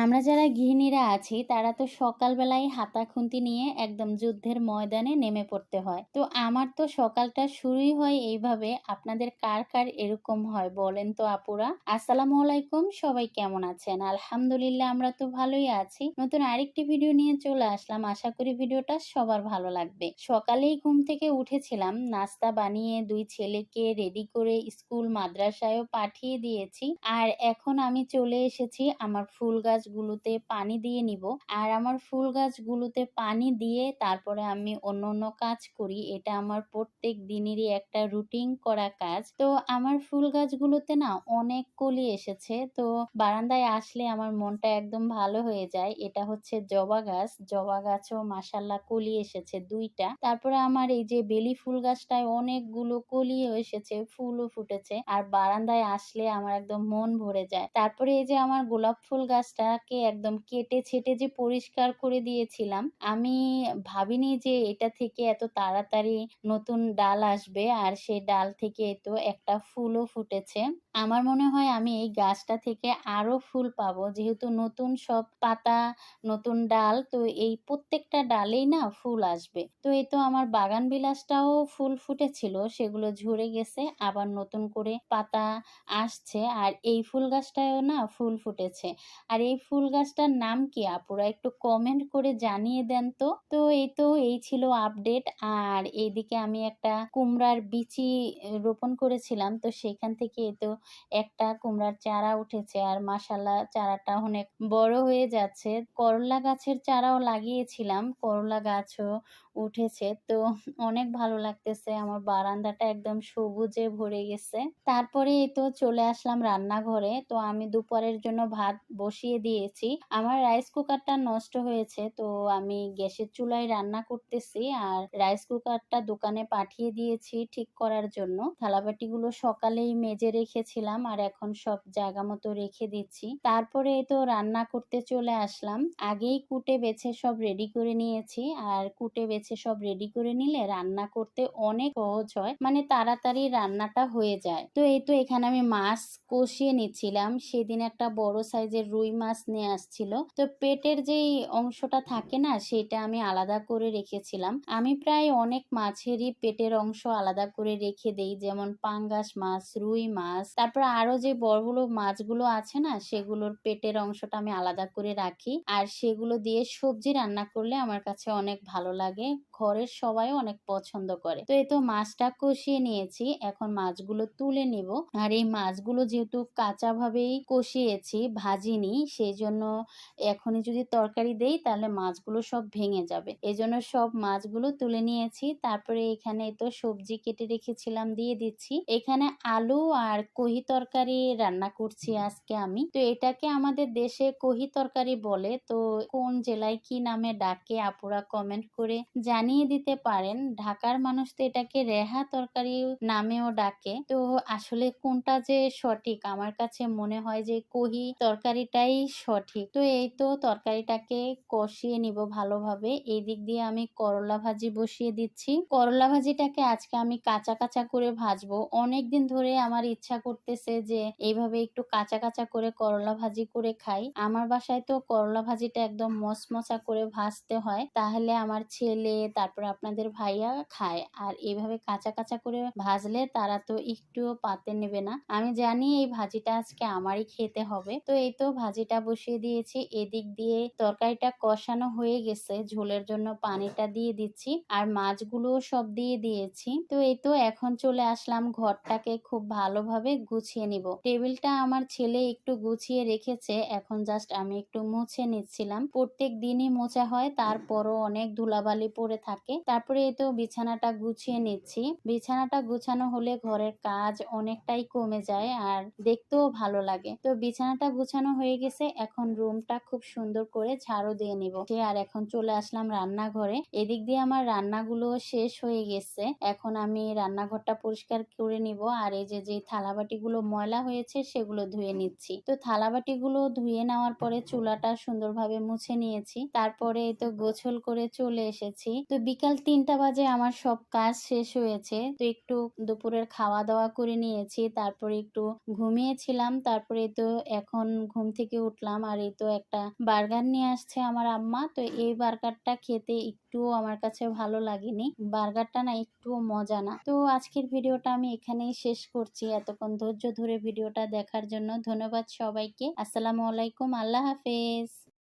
আমরা যারা গৃহিণীরা আছি, তারা তো সকালবেলায় হাতা খুন্তি নিয়ে একদম যুদ্ধের ময়দানে নেমে পড়তে হয়। তো আমার তো সকালটা শুরুই হয় এইভাবে। আপনাদের কার কার এরকম হয় বলেন তো আপুরা? আসসালামু আলাইকুম, সবাই কেমন আছেন? আলহামদুলিল্লাহ আমরা তো ভালোই আছি। নতুন আরেকটি ভিডিও নিয়ে চলে আসলাম। আশা করি ভিডিওটা সবার ভালো লাগবে। সকালেই ঘুম থেকে উঠেছিলাম, নাস্তা বানিয়ে দুই ছেলেকে রেডি করে স্কুল, মাদ্রাসায়ও পাঠিয়ে দিয়েছি। আর এখন আমি চলে এসেছি আমার ফুল গাছগুলোতে পানি দিয়ে নিব। আর আমার ফুল গাছগুলোতে পানি দিয়ে তারপরে আমি অন্য অন্য কাজ করি। এটা আমার প্রত্যেক দিনেরই একটা রুটিন করা কাজ। তো আমার ফুল গাছগুলোতে না অনেক কলি এসেছে। তো বারান্দায় আসলে আমার মনটা একদম ভালো হয়ে যায়। এটা হচ্ছে জবা গাছ। জবা গাছও মাসাল্লাহ কলি এসেছে দুইটা। তারপরে আমার এই যে বেলি ফুল গাছটায় অনেকগুলো কলি এসেছে, ফুলও ফুটেছে। আর বারান্দায় আসলে আমার একদম মন ভরে যায়। তারপরে এই যে আমার গোলাপ ফুল গাছটাকে একদম কেটে ছেটে যে পরিষ্কার করে দিয়েছিলাম, আমি ভাবিনি যে এটা থেকে এত তাড়াতাড়ি নতুন ডাল আসবে আর সেই ডাল থেকে তো একটা ফুলও ফুটেছে। আমার মনে হয় আমি এই গাছটা থেকে আরও ফুল পাবো, যেহেতু নতুন সব পাতা, নতুন ডাল, তো এই প্রত্যেকটা ডালেই না ফুল আসবে। তো এই তো আমার বাগান বিলাসটাও ফুল ফুটেছিল, সেগুলো ঝরে গেছে, আবার নতুন করে পাতা আসছে, আর এই ফুল গাছটাও না ফুল ফুটেছে। আর এই ফুল গাছটার নাম কি? আপুরা একটু কমেন্ট করে জানিয়ে দেন তো। তো এই তো, এই ছিল আপডেট আর এইদিকে আমি একটা কুমড়ার বিচি রোপণ করেছিলাম। তো সেখান থেকে এই তো একটা কুমড়ার চারা উঠেছে। আর মাসাল্লাহ চারাটা অনেক বড় হয়ে যাচ্ছে। করলা গাছের চারাও লাগিয়েছিলাম। করলা গাছও উঠেছে। তো অনেক ভালো লাগতেছে। আমার বারান্দাটা একদম সবুজে ভরে গেছে। তারপরে এই তো চলে আসলাম রান্নাঘরে। তো আমি দুপুরের জন্য ভাত বসিয়ে দিয়েছি। আমার রাইস কুকারটা নষ্ট হয়েছে, তো আমি গ্যাসের চুলায় রান্না করতেছি আর রাইস কুকারটা দোকানে পাঠিয়ে দিয়েছি ঠিক করার জন্য। থালাবাটিগুলো সকালেই মেজে রেখেছিলাম আর এখন সব জায়গা মতো রেখে দিচ্ছি। তারপরে তো রান্না করতে চলে আসলাম। আগেই কুটে বেছে সব রেডি করে নিয়েছি আর কুটে বেছে সব রেডি করে নিলে রান্না করতে অনেক সহজ হয় মানে তাড়াতাড়ি রান্নাটা হয়ে যায়। তো এই তো এখানে আমি মাছ কষিয়ে নিচ্ছিলাম। সেদিন একটা বড় সাইজের রুই মাছ নিয়ে আসছিল। তো পেটের যেই অংশটা থাকে না সেটা আমি আলাদা করে রেখেছিলাম। আমি প্রায় অনেক মাছেরই পেটের অংশ আলাদা করে রেখে দেই, যেমন পাঙ্গাস মাছ, রুই মাছ, তারপর আরও যে বড় বড় মাছগুলো আছে না, সেগুলোর পেটের অংশটা আমি আলাদা করে রাখি। আর সেগুলো দিয়ে সবজি রান্না করলে আমার কাছে অনেক ভালো লাগে। ঘরের সবাই অনেক পছন্দ করে। তো এই তো মাছটা কষিয়ে নিয়েছি, এখন মাছগুলো তুলে নিব। আর এই মাছগুলো যেহেতু কাঁচা ভাবেই কষিয়েছি, ভাজিনি সেই জন্য এখনই যদি তরকারি দেই, তাহলে মাছগুলো সব ভেঙে যাবে। এই জন্য সব মাছগুলো তুলে নিয়েছি। তারপরে এখানে তো সবজি কেটে রেখেছিলাম, দিয়ে দিচ্ছি। এখানে আলু আর কহি তরকারি রান্না করছি আজকে আমি। তো এটাকে আমাদের দেশে কহি তরকারি বলে, তো কোন জেলায় কি নামে ডাকে, আপুরা কমেন্ট করে জানিয়ে দিতে পারেন, ঢাকার মানুষ তো এটাকে রেহা তরকারি নামেও ডাকে। তো আসলে কোনটা যে সঠিক? আমার কাছে মনে হয় যে কহি তরকারিটাই সঠিক। তো এই তো তরকারিটাকে কষিয়ে নিব ভালোভাবে। এই দিক দিয়ে আমি করলা ভাজি বসিয়ে দিচ্ছি। করলা ভাজিটাকে আজকে আমি কাঁচা কাঁচা করে ভাজবো। অনেকদিন ধরে আমার ইচ্ছা করতেছে যে এইভাবে একটু কাঁচা কাঁচা করে করলা ভাজি করে খাই। আমার বাসায় তো করলা ভাজিটা একদম মচমচা করে ভাজতে হয়। তাহলে আমার ছেলে তারপর আপনাদের ভাইয়া খায়। আর এইভাবে কাঁচা কাঁচা করে ভাজলে তারা তো একটুও পাতে নেবে না। আমি জানি এই ভাজিটা আজকে আমারই খেতে হবে। তো এই তো ভাজিটা বসিয়ে দিয়েছি। এদিক দিয়ে তরকারিটা কষানো হয়ে গেছে। ঝোলের জন্য পানিটা দিয়ে দিচ্ছি। আর মাছগুলো সব দিয়ে দিয়েছি। তো এই তো এখন চলে আসলাম ঘরটাকে খুব ভালোভাবে গুছিয়ে নিব। টেবিলটা আমার ছেলে একটু গুছিয়ে রেখেছে। এখন জাস্ট আমি একটু মুছে নিচ্ছিলাম। প্রত্যেক দিনই মোছা হয়। তারপরও অনেক ধুলাবালি পড়ে থাকে। তারপরে তো বিছানাটা গুছিয়ে নিচ্ছি। বিছানাটা গুছানো হলে ঘরের কাজ অনেকটাই কমে যায় আর দেখতেও ভালো লাগে। তো বিছানাটা গুছানো হয়ে গেছে। এখন রুমটা খুব সুন্দর করে ঝাড়ু দিয়ে নিব। আর এখন চলে আসলাম রান্নাঘরে। এদিক দিয়ে আমার রান্নাগুলো শেষ হয়ে গেছে। এখন আমি রান্নাঘরটা পরিষ্কার করে নিব। আর এই যে যে থালাবাটিগুলো ময়লা হয়েছে সেগুলো ধুয়ে নিচ্ছি। তো থালাবাটিগুলো ধুয়ে নেওয়ার পরে চুলাটা সুন্দরভাবে মুছে নিয়েছি। তারপরে তো গোছল করে চলে এসেছি। তো বিকাল তিনটা বাজে আমার সব কাজ শেষ হয়েছে। তো একটু দুপুরের খাওয়া দাওয়া করে নিয়েছি, তারপরে একটু ঘুমিয়েছিলাম, তারপরে তো এখন ঘুম থেকে উঠলাম আর এই তো একটা বার্গার নিয়ে আসছে আমার আম্মা। তো এই বার্গারটা খেতে একটুও আমার কাছে ভালো লাগেনি। বার্গারটা না একটুও মজা না। তো আজকের ভিডিওটা আমি এখানেই শেষ করছি। এতক্ষণ ধৈর্য ধরে ভিডিওটা দেখার জন্য ধন্যবাদ সবাইকে। আসসালামু আলাইকুম, আল্লাহ হাফেজ।